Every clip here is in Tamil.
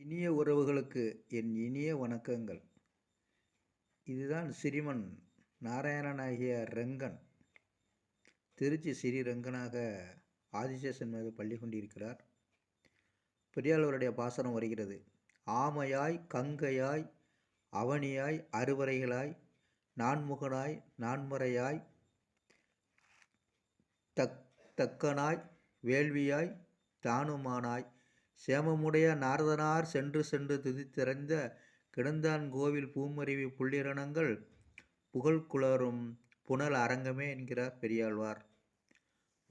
இனிய உறவுகளுக்கு என் இனிய வணக்கங்கள். இதுதான் சிறிமன் நாராயணனாகிய ரெங்கன். திருச்சி ஸ்ரீரங்கனாக ஆதிசேஷன் மீது பள்ளி கொண்டிருக்கிறார். பெரியாளருடைய பாசனம் வருகிறது. ஆமையாய் கங்கையாய் அவனியாய் அறுவரைகளாய் நான்முகனாய் நான்முறையாய் தக் தக்கனாய் வேள்வியாய் தானுமானாய் சேமமுடைய நாரதனார் சென்று சென்று துதித்திறந்த கிடந்தான் கோவில் பூமருவி புள்ளிரணங்கள் புகழ் குளரும் புனல் அரங்கமே என்கிறார் பெரியாழ்வார்.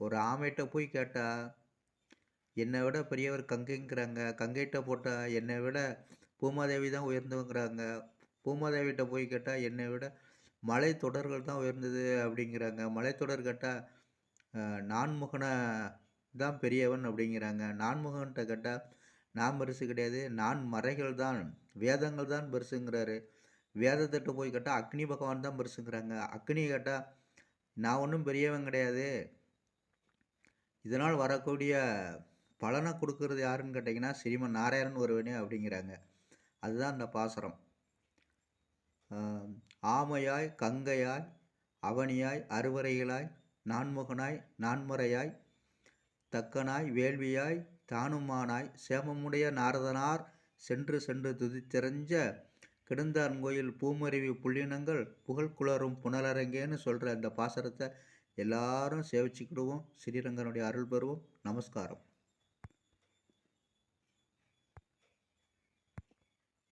ஒரு ஆமைகிட்ட போய் கேட்டால் என்னை விட பெரியவர் கங்கைங்கிறாங்க. கங்கைகிட்ட போட்டால் என்னை விட பூமாதேவி தான் உயர்ந்தவங்கிறாங்க. பூமாதேவிகிட்ட போய் கேட்டால் என்னை விட மலை தொடர்கள் தான் உயர்ந்தது அப்படிங்கிறாங்க. மலைத்தொடர் கேட்டால் நான்முகனை தான் பெரியவன் அப்படிங்கிறாங்க. நான்முகன்கிட்ட கேட்டால் நான் பெருசு கிடையாது நான் மறைகள் தான் வேதங்கள் தான் பெருசுங்கிறாரு. வேதத்திட்ட போய் கேட்டால் அக்னி பகவான் தான் பெருசுங்கிறாங்க. அக்னி கேட்டால் நான் ஒன்றும் பெரியவன் கிடையாது. இதனால் வரக்கூடிய பலனை கொடுக்கறது யாருன்னு கேட்டிங்கன்னா ஸ்ரீமன் நாராயணன் ஒருவனே அப்படிங்கிறாங்க. அதுதான் அந்த பாசரம். ஆமையாய் கங்கையாய் அவனியாய் அறுவரைகளாய் நான்முகனாய் நான்முறையாய் தக்கனாய் வேள்வியாய் தானுமானாய் சேமமுடைய நாரதனார் சென்று சென்று துதித்திறஞ்ச கிடந்தான்கோயில் பூமருவி புள்ளினங்கள் புகழ் குளரும் புனலரங்கேன்னு சொல்கிற அந்த பாசரத்தை எல்லாரும் சேவிச்சுக்கிடுவோம். ஸ்ரீரங்கனுடைய அருள் பெறுவோம். நமஸ்காரம்.